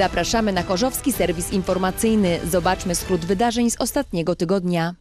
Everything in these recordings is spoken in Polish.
Zapraszamy na Chorzowski Serwis Informacyjny. Zobaczmy skrót wydarzeń z ostatniego tygodnia.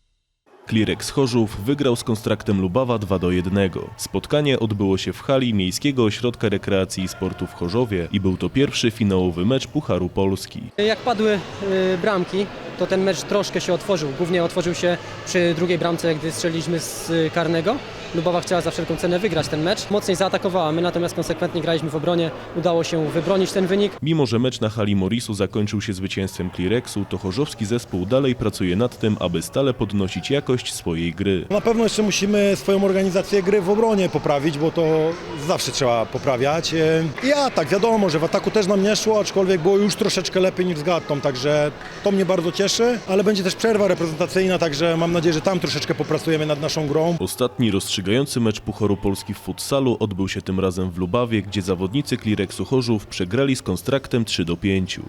Klirek Chorzów wygrał z Konstraktem Lubawa 2 do 1. Spotkanie odbyło się w hali Miejskiego Ośrodka Rekreacji i Sportu w Chorzowie i był to pierwszy finałowy mecz Pucharu Polski. Jak padły y, bramki, to ten mecz troszkę się otworzył. Głównie otworzył się przy drugiej bramce, gdy strzeliliśmy z karnego. Lubowa chciała za wszelką cenę wygrać ten mecz. Mocniej zaatakowała, my natomiast konsekwentnie graliśmy w obronie. Udało się wybronić ten wynik. Mimo, że mecz na hali Morisu zakończył się zwycięstwem Klireksu, to chorzowski zespół dalej pracuje nad tym, aby stale podnosić jakość swojej gry. Na pewno jeszcze musimy swoją organizację gry w obronie poprawić, bo to zawsze trzeba poprawiać. E, I atak, wiadomo, że w ataku też nam nie szło, aczkolwiek było już troszeczkę lepiej niż z Gattą, także to mnie bardzo cieszy, ale będzie też przerwa reprezentacyjna, także mam nadzieję, że tam troszeczkę popracujemy nad naszą grą. Ostatni rozstrzygający mecz Pucharu Polski w futsalu odbył się tym razem w Lubawie, gdzie zawodnicy Klireksu Chorzów przegrali z Konstraktem 3 do 5.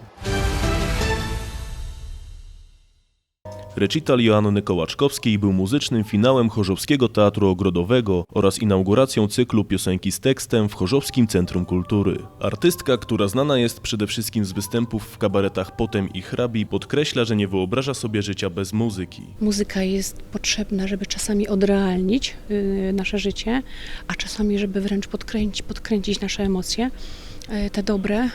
Recital Joanny Kołaczkowskiej był muzycznym finałem Chorzowskiego Teatru Ogrodowego oraz inauguracją cyklu piosenki z tekstem w Chorzowskim Centrum Kultury. Artystka, która znana jest przede wszystkim z występów w kabaretach Potem i Hrabi, podkreśla, że nie wyobraża sobie życia bez muzyki. Muzyka jest potrzebna, żeby czasami odrealnić y, nasze życie, a czasami, żeby wręcz podkręcić, podkręcić nasze emocje. Y, Te dobre,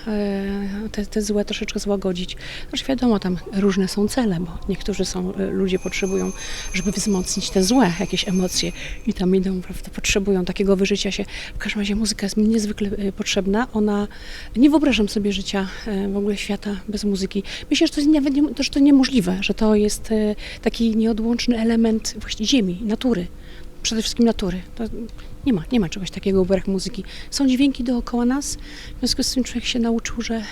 y, te, te złe troszeczkę złagodzić. Znaczy wiadomo, tam różne są cele, bo niektórzy są, y, ludzie potrzebują, żeby wzmocnić te złe jakieś emocje i tam idą, prawda, potrzebują takiego wyżycia się. W każdym razie muzyka jest mi niezwykle potrzebna. Ona, nie wyobrażam sobie życia w ogóle świata bez muzyki. Myślę, że to jest nawet nie, że to niemożliwe, że to jest taki nieodłączny element ziemi, natury. Przede wszystkim natury. To nie ma, nie ma czegoś takiego brak muzyki. Są dźwięki dookoła nas, w związku z tym człowiek się nauczył, że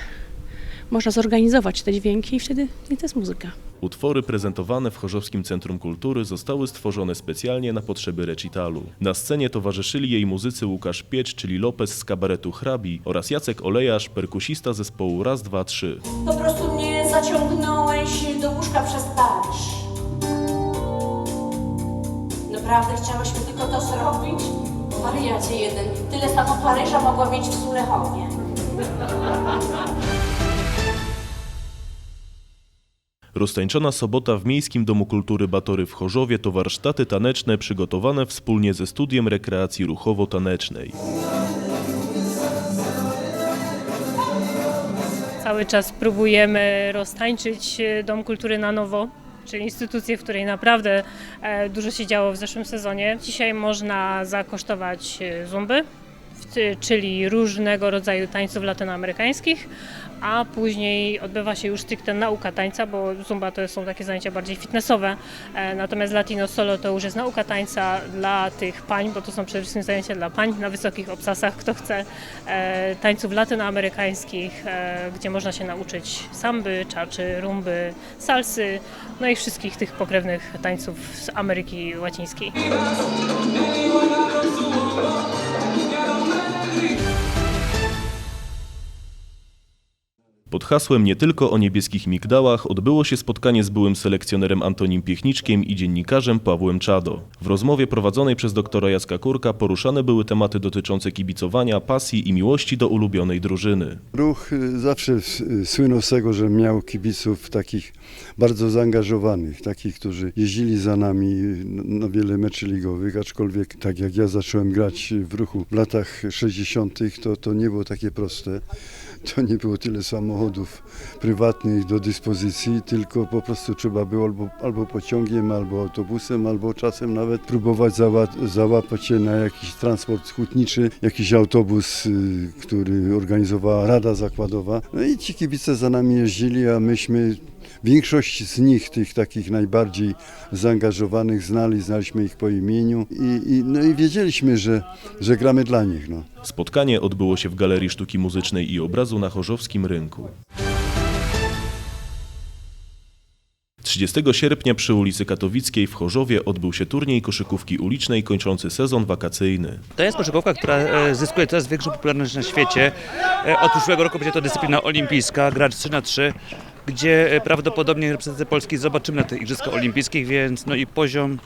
można zorganizować te dźwięki i wtedy i to jest muzyka. Utwory prezentowane w Chorzowskim Centrum Kultury zostały stworzone specjalnie na potrzeby recitalu. Na scenie towarzyszyli jej muzycy Łukasz Piecz, czyli Lopez z kabaretu Hrabi oraz Jacek Olejarz, perkusista zespołu Raz, Dwa, Trzy. Po prostu mnie zaciągnąłeś do łóżka przez Paryż. Naprawdę chciałeś mi tylko to zrobić? Wariacie jeden. Tyle samo Paryża mogła mieć w Sulechowie. Roztańczona sobota w Miejskim Domu Kultury Batory w Chorzowie to warsztaty taneczne przygotowane wspólnie ze Studiem Rekreacji Ruchowo-Tanecznej. Cały czas próbujemy roztańczyć e, Dom Kultury na nowo, czyli instytucję, w której naprawdę e, dużo się działo w zeszłym sezonie. Dzisiaj można zakosztować e, zumby, czyli różnego rodzaju tańców latynoamerykańskich, a później odbywa się już stricte nauka tańca, bo zumba to są takie zajęcia bardziej fitnessowe, e, natomiast latino solo to już jest nauka tańca dla tych pań, bo to są przede wszystkim zajęcia dla pań na wysokich obcasach, kto chce e, tańców latynoamerykańskich, e, gdzie można się nauczyć samby, czaczy, rumby, salsy, no i wszystkich tych pokrewnych tańców z Ameryki Łacińskiej. see. Pod hasłem nie tylko o niebieskich migdałach odbyło się spotkanie z byłym selekcjonerem Antonim Piechniczkiem i dziennikarzem Pawłem Czado. W rozmowie prowadzonej przez doktora Jacka Kurka poruszane były tematy dotyczące kibicowania, pasji i miłości do ulubionej drużyny. Ruch y, zawsze y, słynął z tego, że miał kibiców takich bardzo zaangażowanych, takich, którzy jeździli za nami y, na wiele meczy ligowych, aczkolwiek tak jak ja zacząłem grać w ruchu w latach 60., to, to nie było takie proste. To nie było tyle samochodów prywatnych do dyspozycji, tylko po prostu trzeba było albo, albo pociągiem, albo autobusem, albo czasem nawet próbować zała- załapać się na jakiś transport hutniczy, jakiś autobus, y, który organizowała Rada Zakładowa. No i ci kibice za nami jeździli, a myśmy Większość z nich, tych takich najbardziej zaangażowanych, znali, znaliśmy ich po imieniu i, i, no i wiedzieliśmy, że, że gramy dla nich. No. Spotkanie odbyło się w Galerii Sztuki Muzycznej i Obrazu na Chorzowskim Rynku. 30 sierpnia przy ulicy Katowickiej w Chorzowie odbył się turniej koszykówki ulicznej kończący sezon wakacyjny. To jest koszykówka, która e, zyskuje coraz większą popularność na świecie. E, Od przyszłego roku będzie to dyscyplina olimpijska, gracz 3 na 3 gdzie e, prawdopodobnie reprezentację Polski zobaczymy na tych Igrzyskach Olimpijskich, więc no i poziom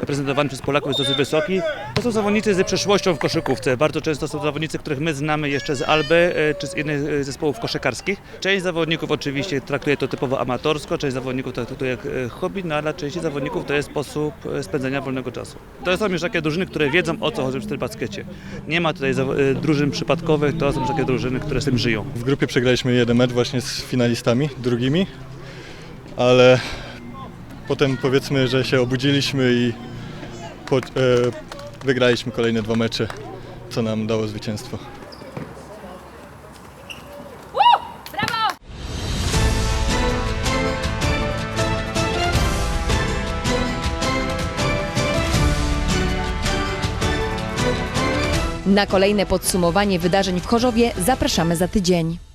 reprezentowany przez Polaków jest dosyć wysoki. To są zawodnicy z przeszłością w koszykówce. Bardzo często są zawodnicy, których my znamy jeszcze z Alby e, czy z innych e, zespołów koszykarskich. Część zawodników oczywiście traktuje to typowo amatorsko, część zawodników to traktuje jak e, hobby, no a dla części zawodników to jest sposób spędzania wolnego czasu. To są już takie drużyny, które wiedzą o co chodzi w tym baskecie. Nie ma tutaj drużyn przypadkowych, to są już takie drużyny, które z tym żyją. W grupie przegraliśmy jeden mecz właśnie z finalistami drugimi, ale potem powiedzmy, że się obudziliśmy i po, e, wygraliśmy kolejne dwa mecze, co nam dało zwycięstwo. Na kolejne podsumowanie wydarzeń w Chorzowie zapraszamy za tydzień.